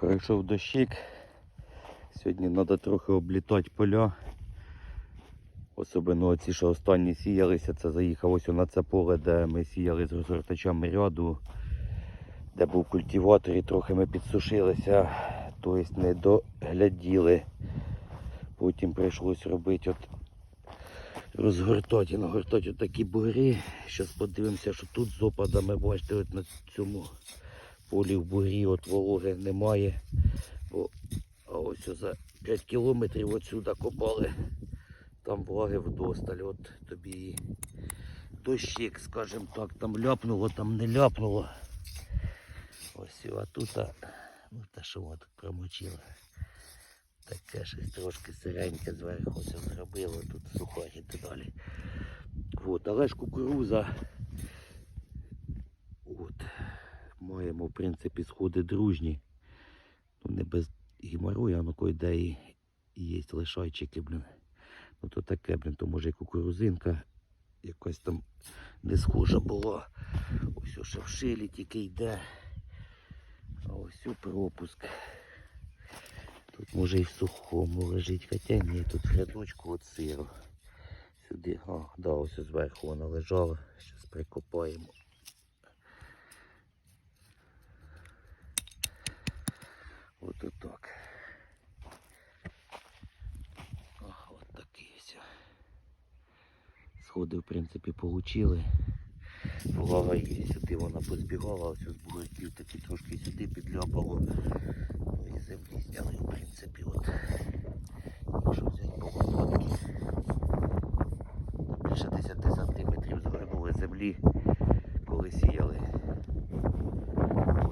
Пройшов дощик. Сьогодні треба трохи облітати поля. Особливо ці, що останні сіялися, це заїхав ось на це поле, де ми сіяли з розгортачами ряду, де був культиватор і трохи ми підсушилися, тобто не догляділи. Потім прийшлось робити от розгортати нагортати такі бугри. Зараз подивимося, що тут з опадами, бачите, от на цьому полі в бугрі от вологи немає. Бо а ось за 5 кілометрів отсюди копали. Там влаги вдосталь, от тобі і дощик, скажімо так, там ляпнуло, там не ляпнуло. Ось а тут, а, ну та що воно промочило. Таке щось трошки сиреньке зверху все зробило, тут сухарі і далі. От, але ж кукуруза. От. Маємо, в принципі, сходи дружні. Ну, не без геморрою, а ну койде і є лишайчики, блін. Ну то таке, блін, то може і кукурузинка якась там не схожа була. Ось у шевшилі тільки йде. А ось у пропуск. Тут може і в сухому лежить, хоча ні, тут рядочку от сиро. Сюди, а, да, ось зверху вона лежала. Зараз прикопаємо. От так. От такий ось. Сходи, в принципі, получили. Влага є, сюди вона позбігала, ось з бугорків таки трошки сюди підляпало. І землі зняли, в принципі, от. Якщо взяти по лопатки. Більше 10 сантиметрів згорнули землі, коли сіяли.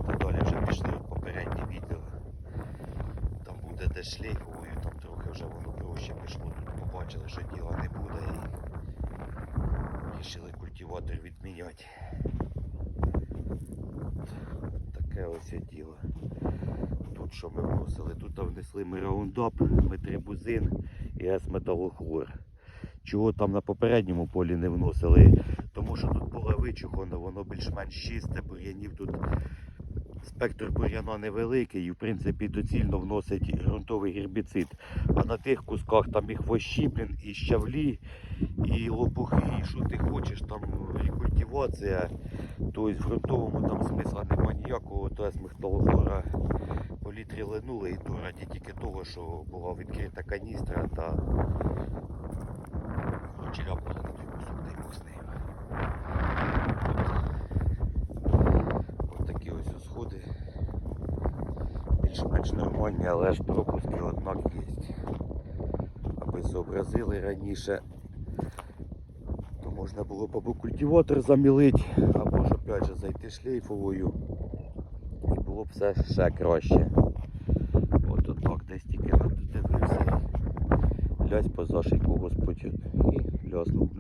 От, далі вже пішли попереднє відео. Там буде де шлейфовою, там трохи вже воно проще пішло. Тут побачили, що діла не буде культиватор відміняти. Таке ось діло. Тут що ми вносили? Тут внесли ми раундап, метрибузин і С-металохлор. Чого там на попередньому полі не вносили? Тому що тут поле вичухано, воно більш-менш чисте, бур'янів тут спектр бур'яна невеликий і в принципі доцільно вносить ґрунтовий гербіцид. А на тих кусках там і хвощі, блін, і щавлі, і лопухи, і що ти хочеш, там рекультивація. Тобто в ґрунтовому там смисла нема ніякого, то смехталохлора по літрі линули і то раді тільки того, що була відкрита каністра та коротше ляпнули на той кусок, дай Бог з нею. Ось такі ось сходи. Більш-менш але ж пропуски однак є. Аби зобразили раніше, то можна було б або культиватор замілити, або ж опять же зайти шлейфовою. І було б все ще краще. От отак десь тільки дивився. Лязь по зашийку господь і ляснув.